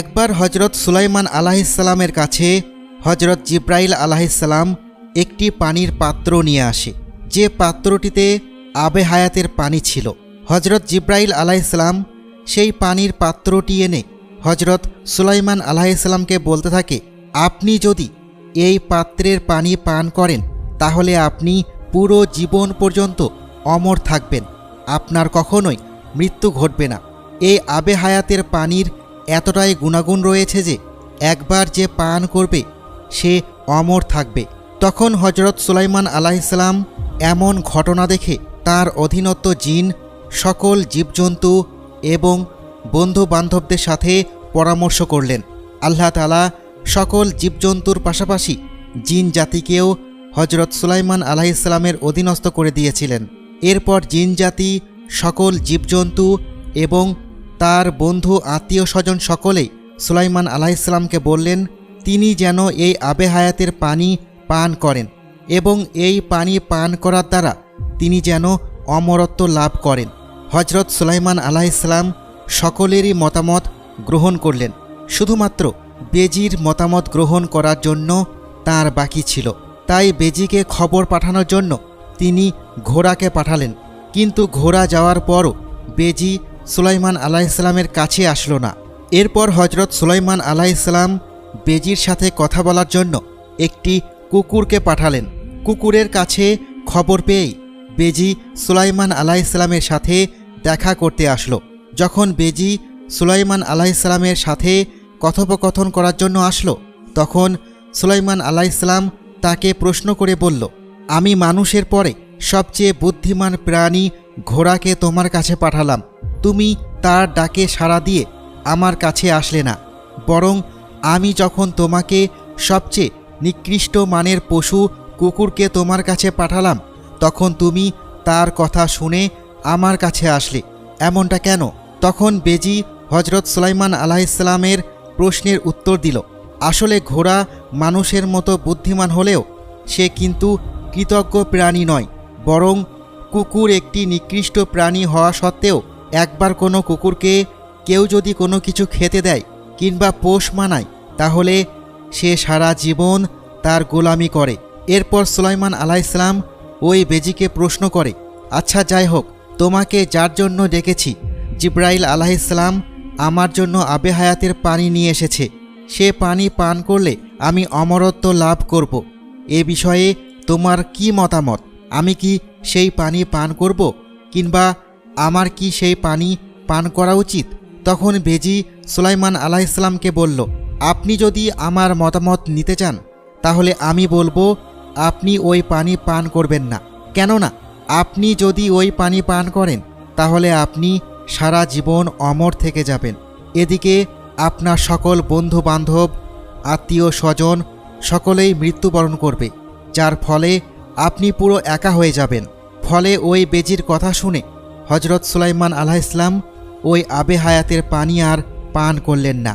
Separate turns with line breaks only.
একবার হজরত সুলাইমান আলাহিসাল্লামের কাছে হজরত জিব্রাইল আলাহিসাল্লাম একটি পানির পাত্র নিয়ে আসে। যে পাত্রটিতে আবে হায়াতের পানি ছিল। হজরত জিব্রাইল আলাহিসাল্লাম সেই পানির পাত্রটি এনে হজরত সুলাইমান আলাহিসাল্লামকে বলতে থাকে, আপনি যদি এই পাত্রের পানি পান করেন, তাহলে আপনি পুরো জীবন পর্যন্ত অমর থাকবেন। আপনার কখনোই মৃত্যু ঘটবে না। এই আবে হায়াতের পানির এতটাই গুণাগুণ রয়েছে যে একবার যে পান করবে, সে অমর থাকবে। তখন হজরত সুলাইমান আলাইসালাম এমন ঘটনা দেখে তার অধীনত্ব জিন, সকল জীবজন্তু এবং বন্ধু বান্ধবদের সাথে পরামর্শ করলেন। আল্লাহ তালা সকল জীবজন্তুর পাশাপাশি জিন জাতিকেও হজরত সুলাইমান আলাইসালামের অধীনস্থ করে দিয়েছিলেন। এরপর জিন জাতি, সকল জীবজন্তু এবং তার বন্ধু আত্মীয় স্বজন সকলেই সুলাইমান আলাইসালামকে বললেন, তিনি যেন এই আবে হায়াতের পানি পান করেন এবং এই পানি পান করার দ্বারা তিনি যেন অমরত্ব লাভ করেন। হজরত সুলাইমান আলাইসালাম সকলেরই মতামত গ্রহণ করলেন। শুধুমাত্র বেজির মতামত গ্রহণ করার জন্য তার বাকি ছিল। তাই বেজিকে খবর পাঠানোর জন্য তিনি ঘোড়াকে পাঠালেন। কিন্তু ঘোড়া যাওয়ার পরও বেজি সুলাইমান আলাইসালামের কাছে আসলো না। এরপর হজরত সুলাইমান আলাইসালাম বেজির সাথে কথা বলার জন্য একটি কুকুরকে পাঠালেন। কুকুরের কাছে খবর পেয়েই বেজি সুলাইমান আলাইসালামের সাথে দেখা করতে আসলো। যখন বেজি সুলাইমান আলাইসালামের সাথে কথোপকথন করার জন্য আসলো, তখন সুলাইমান আলাইসালাম তাকে প্রশ্ন করে বলল, আমি মানুষের পরে সবচেয়ে বুদ্ধিমান প্রাণী ঘোড়াকে তোমার কাছে পাঠালাম। তুমি তার ডাকে সাড়া দিয়ে আমার কাছে আসলে না, বরং আমি যখন তোমাকে সবচেয়ে নিকৃষ্ট মানের পশু কুকুরকে তোমার কাছে পাঠালাম, তখন তুমি তার কথা শুনে আমার কাছে আসলে। এমনটা কেন? তখন বেজি হজরত সুলাইমান আলাহিসাল্লামের প্রশ্নের উত্তর দিল, আসলে ঘোড়া মানুষের মতো বুদ্ধিমান হলেও সে কিন্তু কৃতজ্ঞ প্রাণী নয়, বরং কুকুর একটি নিকৃষ্ট প্রাণী হওয়া সত্ত্বেও একবার কোনো কুকুরকে কেউ যদি কোনো কিছু খেতে দেয় কিংবা পোষ মানায়, তাহলে সে সারা জীবন তার গোলামি করে। এরপর সুলাইমান আলাইসলাম ওই বেজিকে প্রশ্ন করে আচ্ছা যাই হোক, তোমাকে যার জন্য ডেকেছি? জিব্রাইল আলাহিসাল্লাম আমার জন্য আবে হায়াতের পানি নিয়ে এসেছে। সে পানি পান করলে আমি অমরত্ব লাভ করব। এ বিষয়ে তোমার কি মতামত? আমি কি সেই পানি পান করব কিংবা আমার কি সেই পানি পান করা উচিত? তখন বেজি সুলাইমান আলাইসাল্লামকে বলল, আপনি যদি আমার মতামত নিতে চান, তাহলে আমি বলব, আপনি ওই পানি পান করবেন না। কেননা, আপনি যদি ওই পানি পান করেন, তাহলে আপনি সারা জীবন অমর থেকে যাবেন। এদিকে আপনার সকল বন্ধু বান্ধব আত্মীয় স্বজন সকলেই মৃত্যুবরণ করবে, যার ফলে আপনি পুরো একা হয়ে যাবেন। ফলে ওই বেজির কথা শুনে হজরত সুলাইমান আলাহ ইসলাম ওই আবে হায়াতের পানি আর পান করলেন না।